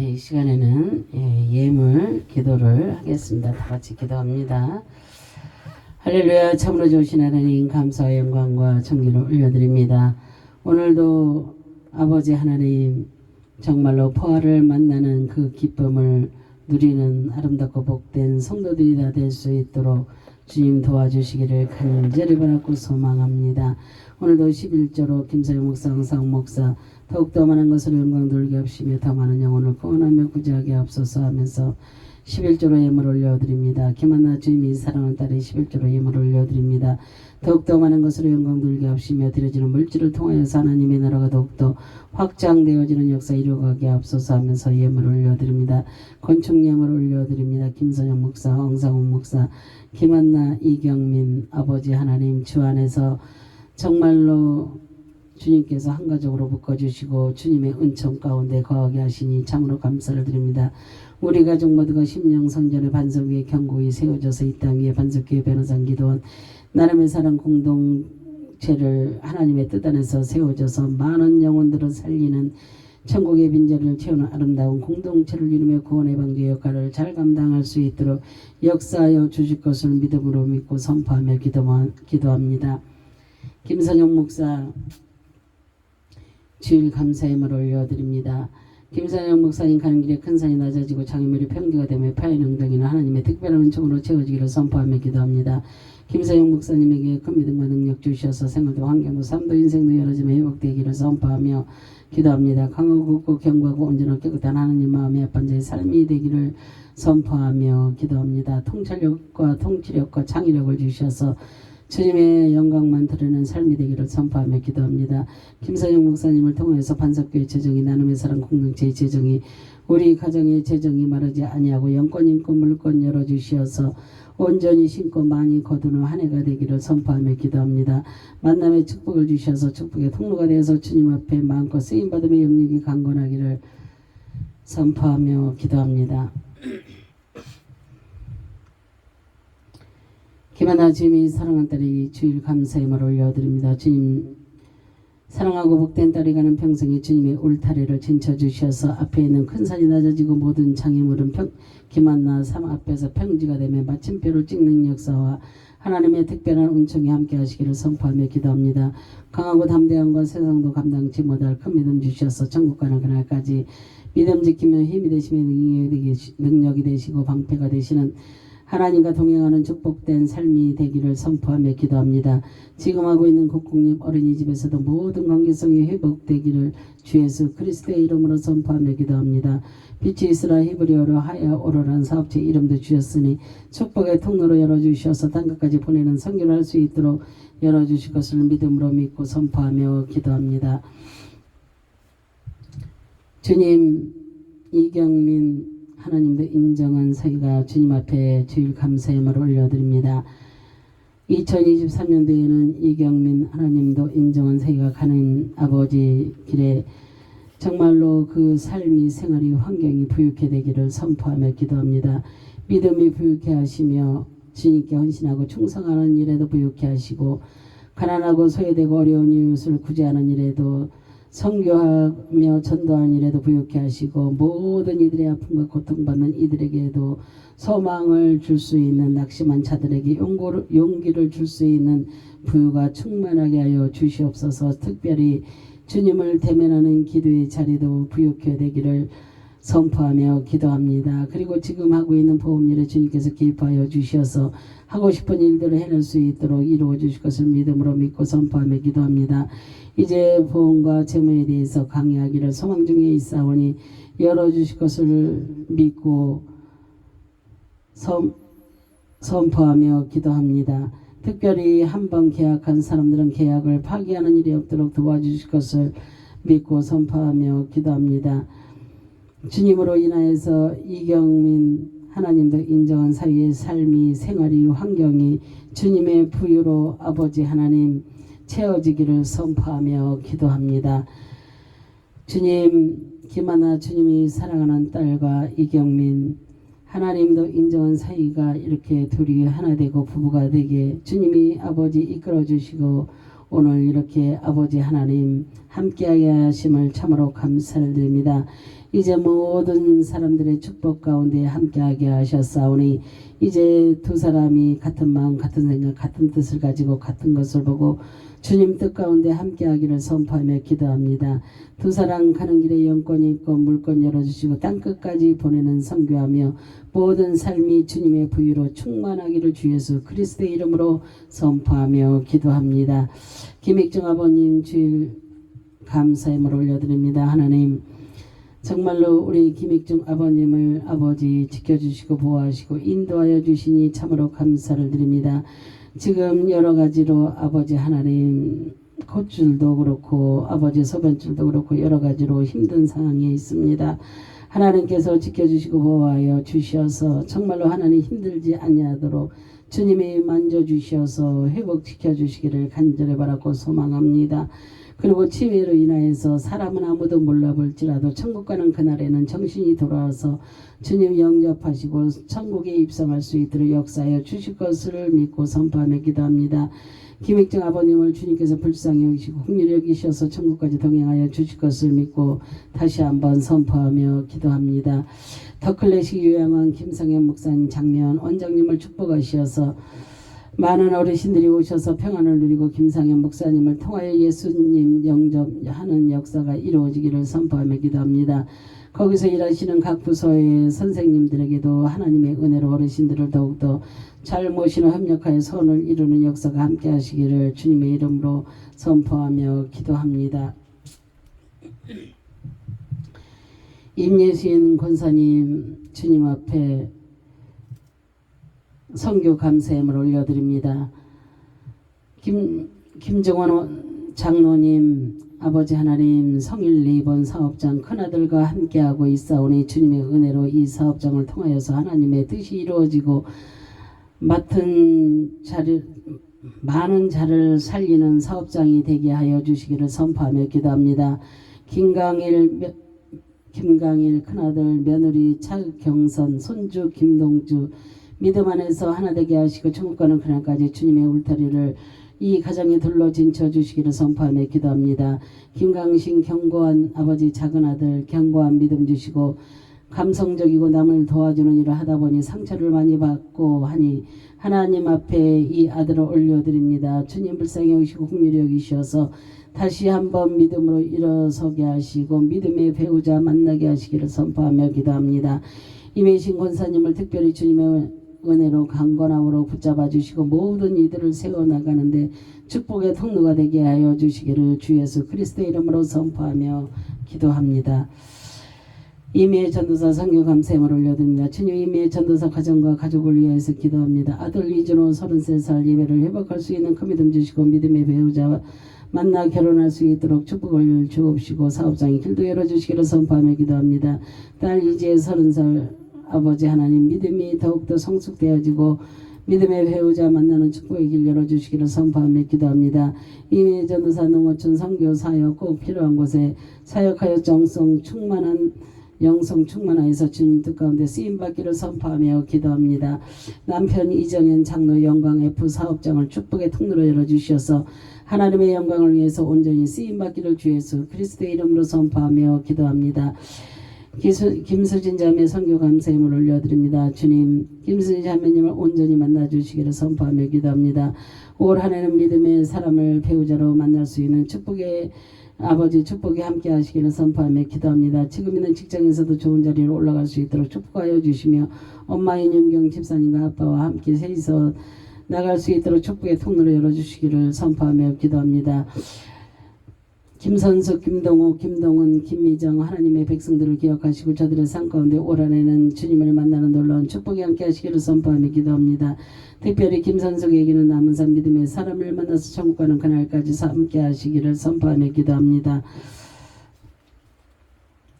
시간에는 예, 예물 기도를 하겠습니다. 다 같이 기도합니다. 할렐루야 참으로 좋으신 하나님 감사와 영광과 정기를 올려드립니다. 오늘도 아버지 하나님 정말로 포화를 만나는 그 기쁨을 누리는 아름답고 복된 성도들이 다 될 수 있도록 주님 도와주시기를 간절히 바라고 소망합니다. 오늘도 11조로 김사영 목사, 황상 목사 더욱더 많은 것을 영광 돌게 하시며 더 많은 영혼을 구원하며 구제하게 앞서서 하면서 11조로 예물 올려드립니다. 김한나 주님이 사랑하는 딸의 11조로 예물 올려드립니다. 더욱더 많은 것으로 영광 돌게 하시며 드려지는 물질을 통하여서 하나님의 나라가 더욱더 확장되어지는 역사 이루어가게 앞서서 하면서 예물 올려드립니다. 건축 예물 올려드립니다. 김선영 목사, 황상훈 목사, 김한나, 이경민 아버지 하나님 주 안에서 정말로 주님께서 한 가족으로 묶어주시고 주님의 은총 가운데 거하게 하시니 참으로 감사를 드립니다. 우리 가족 모두가 심령 성전의 반석 위에 견고히 세워져서 이 땅 위에 반석교회 변호사 기도원 나름의 사랑 공동체를 하나님의 뜻 안에서 세워져서 많은 영혼들을 살리는 천국의 빈자리를 채우는 아름다운 공동체를 이루며 구원의 방주의 역할을 잘 감당할 수 있도록 역사하여 주실 것을 믿음으로 믿고 선포하며 기도하- 기도합니다. 김선영 목사 주일 감사의물 올려드립니다. 김선영 목사님 가는 길에 큰 산이 낮아지고 장애물이 평지가 되며 파인 엉덩이는 하나님의 특별한 은총으로 채워지기를 선포하며 기도합니다. 김선영 목사님에게 큰 믿음과 능력 주셔서 생활도 환경도 삶도 인생도 여러 점에 회복되기를 선포하며 기도합니다. 강하고 굳고 견고하고 온전하고 깨끗한 하나님 마음의 합반자의 삶이 되기를 선포하며 기도합니다. 통찰력과 통치력과 창의력을 주셔서 주님의 영광만 드러내는 삶이 되기를 선포하며 기도합니다. 김선영 목사님을 통해서 반석교회 재정이 나눔의 사랑 공동체의 재정이 우리 가정의 재정이 마르지 아니하고 영권 인권 물권 열어주시어서 온전히 신고 많이 거두는 한 해가 되기를 선포하며 기도합니다. 만남의 축복을 주셔서 축복의 통로가 되어서 주님 앞에 마음껏 쓰임받음의 영역이 강건하기를 선포하며 기도합니다. 김하나 주님이 사랑한 딸이 주일 감사의 말 올려드립니다. 주님 사랑하고 복된 딸이 가는 평생에 주님의 울타리를 진쳐주셔서 앞에 있는 큰 산이 낮아지고 모든 장애물은 평, 김한나 삶 앞에서 평지가 되며 마침표를 찍는 역사와 하나님의 특별한 은총이 함께 하시기를 선포하며 기도합니다. 강하고 담대함과 세상도 감당치 못할 큰 믿음 주셔서 천국 가는 그날까지 믿음 지키며 힘이 되시며 능력이 되시- 능력이 되시고 방패가 되시는 하나님과 동행하는 축복된 삶이 되기를 선포하며 기도합니다. 지금 하고 있는 국공립 어린이집에서도 모든 관계성이 회복되기를 주 예수 그리스도의 이름으로 선포하며 기도합니다. 빛이 있으라 히브리어로 하야 오로라는 사업체 이름도 주셨으니 축복의 통로로 열어주셔서 땅 끝까지 보내는 성교를 할 수 있도록 열어주실 것을 믿음으로 믿고 선포하며 기도합니다. 주님 이경민 하나님도 인정한 사이가 주님 앞에 주일 감사의 말 올려드립니다. 2023년도에는 이경민 하나님도 인정한 사이가 가는 아버지 길에 정말로 그 삶이 생활이 환경이 부유케 되기를 선포하며 기도합니다. 믿음이 부유케 하시며 주님께 헌신하고 충성하는 일에도 부유케 하시고 가난하고 소외되고 어려운 이웃을 구제하는 일에도 성교하며 전도하는 일에도 부유케 하시고 모든 이들의 아픔과 고통받는 이들에게도 소망을 줄 수 있는 낙심한 자들에게 용기를 줄 수 있는 부유가 충만하게 하여 주시옵소서. 특별히 주님을 대면하는 기도의 자리도 부유케 되기를 선포하며 기도합니다. 그리고 지금 하고 있는 보험일에 주님께서 기뻐하여 주셔서 하고 싶은 일들을 해낼 수 있도록 이루어 주실 것을 믿음으로 믿고 선포하며 기도합니다. 이제 보험과 재무에 대해서 강의하기를 소망 중에 있사오니 열어 주실 것을 믿고 선, 선포하며 기도합니다. 특별히 한 번 계약한 사람들은 계약을 파기하는 일이 없도록 도와주실 것을 믿고 선포하며 기도합니다. 주님으로 인하여서 이경민 하나님도 인정한 사회의 삶이 생활이 환경이 주님의 부유로 아버지 하나님 채워지기를 선포하며 기도합니다. 주님 김하나 주님이 사랑하는 딸과 이경민 하나님도 인정한 사이가 이렇게 둘이 하나 되고 부부가 되게 주님이 아버지 이끌어 주시고 오늘 이렇게 아버지 하나님 함께하게 하심을 참으로 감사를 드립니다. 이제 모든 사람들의 축복 가운데 함께하게 하셨사오니 이제 두 사람이 같은 마음 같은 생각 같은 뜻을 가지고 같은 것을 보고 주님 뜻 가운데 함께하기를 선포하며 기도합니다. 두 사람 가는 길에 영권이 있고 물권 열어주시고 땅 끝까지 보내는 선교하며 모든 삶이 주님의 부유로 충만하기를 주 예수 그리스도의 이름으로 선포하며 기도합니다. 김익중 아버님 주일 감사함을 올려드립니다. 하나님 정말로 우리 김익중 아버님을 아버지 지켜주시고 보호하시고 인도하여 주시니 참으로 감사를 드립니다. 지금 여러 가지로 아버지 하나님 콧줄도 그렇고 아버지 소변줄도 그렇고 여러 가지로 힘든 상황에 있습니다. 하나님께서 지켜주시고 보호하여 주셔서 정말로 하나님 힘들지 아니하도록 주님이 만져주셔서 회복시켜 주시기를 간절히 바라고 소망합니다. 그리고 치매로 인하여서 사람은 아무도 몰라볼지라도 천국 가는 그날에는 정신이 돌아와서 주님 영접하시고 천국에 입성할 수 있도록 역사하여 주실 것을 믿고 선포하며 기도합니다. 김익정 아버님을 주님께서 불쌍히 여기시고 흥률 여기셔서 천국까지 동행하여 주실 것을 믿고 다시 한번 선포하며 기도합니다. 더클래식 요양원 김성현 목사님 장면 원장님을 축복하셔서 많은 어르신들이 오셔서 평안을 누리고 김상현 목사님을 통하여 예수님 영접하는 역사가 이루어지기를 선포하며 기도합니다. 거기서 일하시는 각 부서의 선생님들에게도 하나님의 은혜로 어르신들을 더욱더 잘 모시는 협력하여 선을 이루는 역사가 함께 하시기를 주님의 이름으로 선포하며 기도합니다. 임예신 권사님 주님 앞에 성교 감사함을 올려드립니다. 김 김정원 장로님 아버지 하나님 성일 리본 사업장 큰아들과 함께하고 있사오니 주님의 은혜로 이 사업장을 통하여서 하나님의 뜻이 이루어지고 맡은 자를 많은 자를 살리는 사업장이 되게 하여 주시기를 선포하며 기도합니다. 김강일 며- 김강일 큰아들 며느리 차경선 손주 김동주 믿음 안에서 하나 되게 하시고 천국 가는 그날까지 주님의 울타리를 이 가정에 둘러 진쳐 주시기를 선포하며 기도합니다. 김강신 견고한 아버지 작은 아들 견고한 믿음 주시고 감성적이고 남을 도와주는 일을 하다 보니 상처를 많이 받고 하니 하나님 앞에 이 아들을 올려드립니다. 주님 불쌍히 여기시고 국률이 여기셔서 다시 한번 믿음으로 일어서게 하시고 믿음의 배우자 만나게 하시기를 선포하며 기도합니다. 임혜신 권사님을 특별히 주님의 은혜로 강건함으로 붙잡아 주시고 모든 이들을 세워 나가는데 축복의 통로가 되게 하여 주시기를 주 예수 그리스도의 이름으로 선포하며 기도합니다. 이미의 전도사 성교 감사함을 올려드립니다. 주님 이미의 전도사 가정과 가족을 위하여서 기도합니다. 아들 이준호 33살 예배를 회복할 수 있는 그 믿음 주시고 믿음의 배우자와 만나 결혼할 수 있도록 축복을 주옵시고 사업장의 길도 열어주시기를 선포하며 기도합니다. 딸 이제 30살 아버지 하나님 믿음이 더욱더 성숙되어지고 믿음의 배우자 만나는 축복의 길 열어주시기를 선포하며 기도합니다. 이미 전도사 농어촌 선교 사역 꼭 필요한 곳에 사역하여 정성 충만한 영성 충만하여서 주님 뜻 가운데 쓰임 받기를 선포하며 기도합니다. 남편 이정현 장로 영광 F 사업장을 축복의 통로로 열어주셔서 하나님의 영광을 위해서 온전히 쓰임 받기를 주 예수 그리스도의 이름으로 선포하며 기도합니다. 김수진 자매 선교 감사함을 올려드립니다. 주님, 김수진 자매님을 온전히 만나주시기를 선포하며 기도합니다. 올 한해는 믿음의 사람을 배우자로 만날 수 있는 축복의 아버지 축복이 함께 하시기를 선포하며 기도합니다. 지금 있는 직장에서도 좋은 자리로 올라갈 수 있도록 축복하여 주시며 엄마인 윤경 집사님과 아빠와 함께 셋이서 나갈 수 있도록 축복의 통로를 열어주시기를 선포하며 기도합니다. 김선숙, 김동호, 김동은, 김미정 하나님의 백성들을 기억하시고 저들의 삶 가운데 올 한해는 주님을 만나는 놀라운 축복이 함께 하시기를 선포하며 기도합니다. 특별히 김선숙에게는 남은 삶 믿음의 사람을 만나서 천국 가는 그날까지 함께 하시기를 선포하며 기도합니다.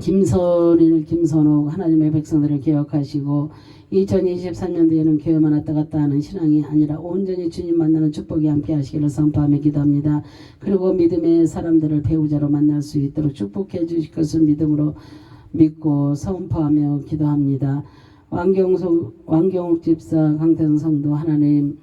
김선일, 김선옥 하나님의 백성들을 기억하시고 2023년도에는 교회만 왔다 갔다 하는 신앙이 아니라 온전히 주님 만나는 축복이 함께 하시기를 선포하며 기도합니다. 그리고 믿음의 사람들을 배우자로 만날 수 있도록 축복해 주실 것을 믿음으로 믿고 선포하며 기도합니다. 왕경숙, 왕경욱 집사, 강태성 성도 하나님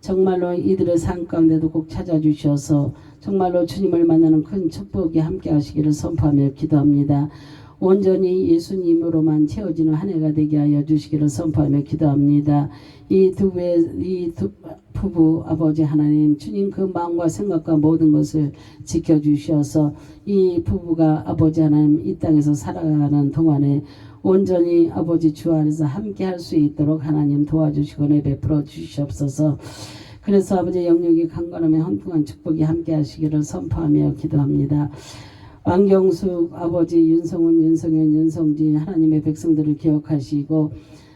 정말로 이들의 삶 가운데도 꼭 찾아주셔서 정말로 주님을 만나는 큰 축복이 함께 하시기를 선포하며 기도합니다. 온전히 예수님으로만 채워지는 한 해가 되게 하여 주시기를 선포하며 기도합니다. 이두이두 부부 아버지 하나님 주님 그 마음과 생각과 모든 것을 지켜주셔서 이 부부가 아버지 하나님 이 땅에서 살아가는 동안에 온전히 아버지 주 안에서 함께 할 수 있도록 하나님 도와주시고 내 베풀어 주시옵소서. 그래서 아버지 영역이 강건함에 헌통한 축복이 함께 하시기를 선포하며 기도합니다. 왕경숙 아버지 윤성훈 윤성현 윤성진 하나님의 백성들을 기억하시고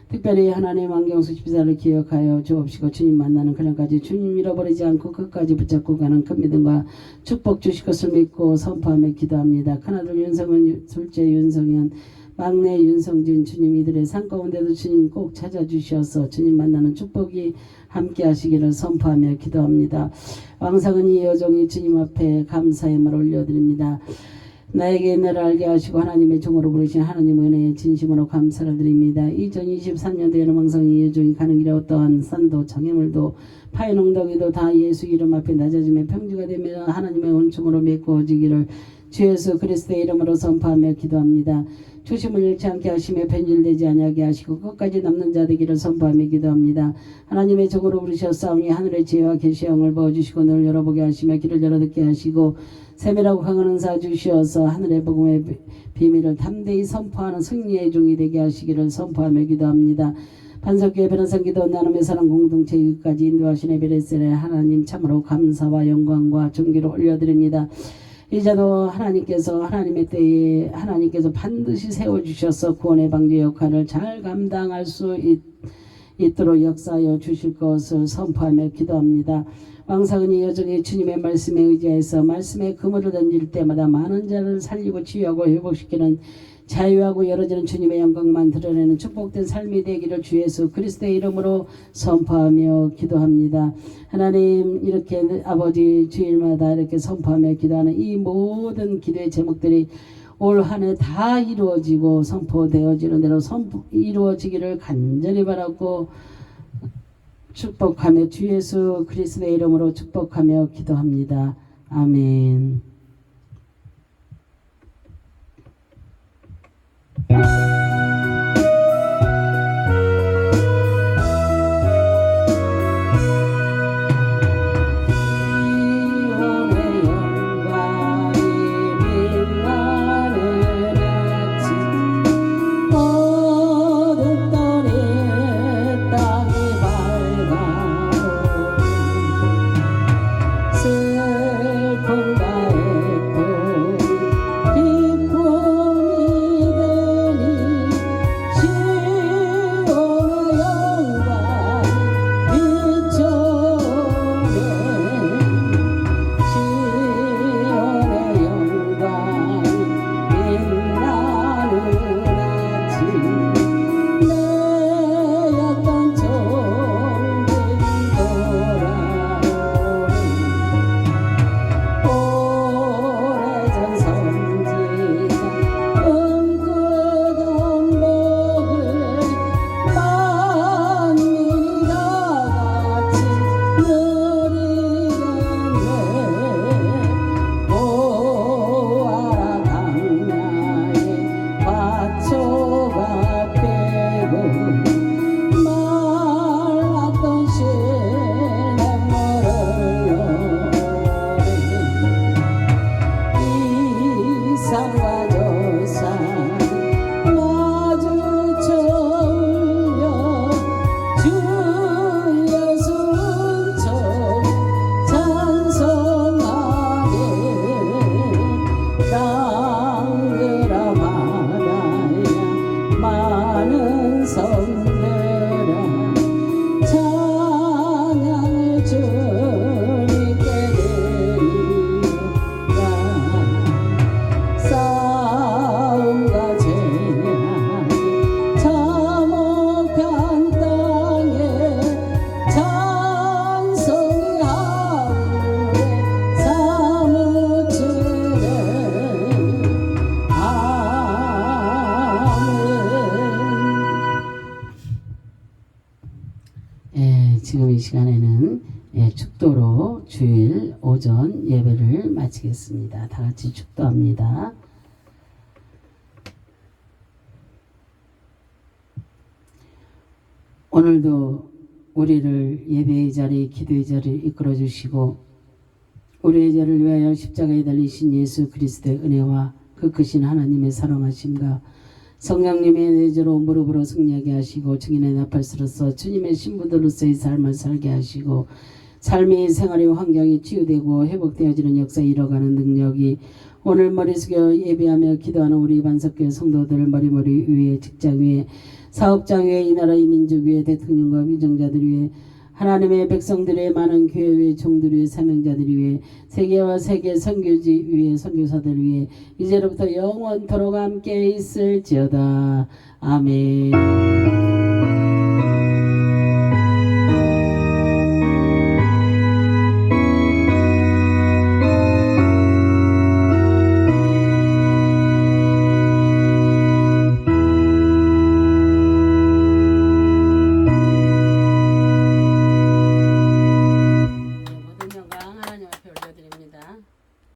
특별히 하나님 왕경숙 집사를 기억하여 주옵시고 주님 만나는 그날까지 주님 잃어버리지 않고 끝까지 붙잡고 가는 큰 믿음과 축복 주실 것을 믿고 선포하며 기도합니다. 큰아들 윤성은 둘째 윤성현 막내 윤성진 주님 이들의 산 가운데도 주님 꼭 찾아주셔서 주님 만나는 축복이 함께 하시기를 선포하며 기도합니다. 왕성은 이 여종이 주님 앞에 감사의 말 올려드립니다. 나에게 은혜를 알게 하시고 하나님의 종으로 부르신 하나님 은혜에 진심으로 감사를 드립니다. 2023년도에는 왕성이 여종이 가는 길에 어떠한 산도 장애물도 파인 엉덩이도 다 예수 이름 앞에 낮아짐에 평지가 되며 하나님의 은총으로 메꿔지기를 주 예수 그리스도의 이름으로 선포하며 기도합니다. 초심을 잃지 않게 하시며 변질되지 아니하게 하시고 끝까지 남는 자 되기를 선포하며 기도합니다. 하나님의 적으로 부르셨사오니 하늘의 지혜와 계시 영을 부어주시고 늘 열어보게 하시며 길을 열어 듣게 하시고 세밀하고 강한 은사 주시어서 하늘의 복음의 비- 비밀을 담대히 선포하는 승리의 종이 되게 하시기를 선포하며 기도합니다. 반석교회 변호사 기도 나눔의 사랑 공동체 여기까지 인도하신 에베레스의 하나님 참으로 감사와 영광과 존귀를 올려드립니다. 이제도 하나님께서 하나님의 때에 하나님께서 반드시 세워주셔서 구원의 방주 역할을 잘 감당할 수 있, 있도록 역사하여 주실 것을 선포하며 기도합니다. 왕사은이 여전히 주님의 말씀에 의지해서 말씀에 그물을 던질 때마다 많은 자를 살리고 치유하고 회복시키는 자유하고 열어지는 주님의 영광만 드러내는 축복된 삶이 되기를 주 예수 그리스도의 이름으로 선포하며 기도합니다. 하나님 이렇게 아버지 주일마다 이렇게 선포하며 기도하는 이 모든 기도의 제목들이 올 한 해 다 이루어지고 선포되어지는 대로 선포 이루어지기를 간절히 바라고 축복하며 주 예수 그리스도의 이름으로 축복하며 기도합니다. 아멘. 같이 축도합니다. 오늘도 우리를 예배의 자리, 기도의 자리에 이끌어 주시고 우리의 죄를 위하여 십자가에 달리신 예수 그리스도의 은혜와 그 크신 하나님의 사랑하심과 성령님의 내재로 무릎으로 승리하게 하시고 증인의 나팔스로서 주님의 신부들로서의 삶을 살게 하시고 삶의 생활의 환경이 치유되고 회복되어지는 역사에 이뤄가는 능력이 오늘 머리 숙여 예배하며 기도하는 우리 반석교회 성도들 머리머리 위에 직장 위에 사업장 위에 이 나라의 민족 위에 대통령과 위정자들 위에 하나님의 백성들의 많은 교회 위에 종들 위에 사명자들 위에 세계와 세계 선교지 위에 선교사들 위에 이제로부터 영원토록 함께 있을지어다. 아멘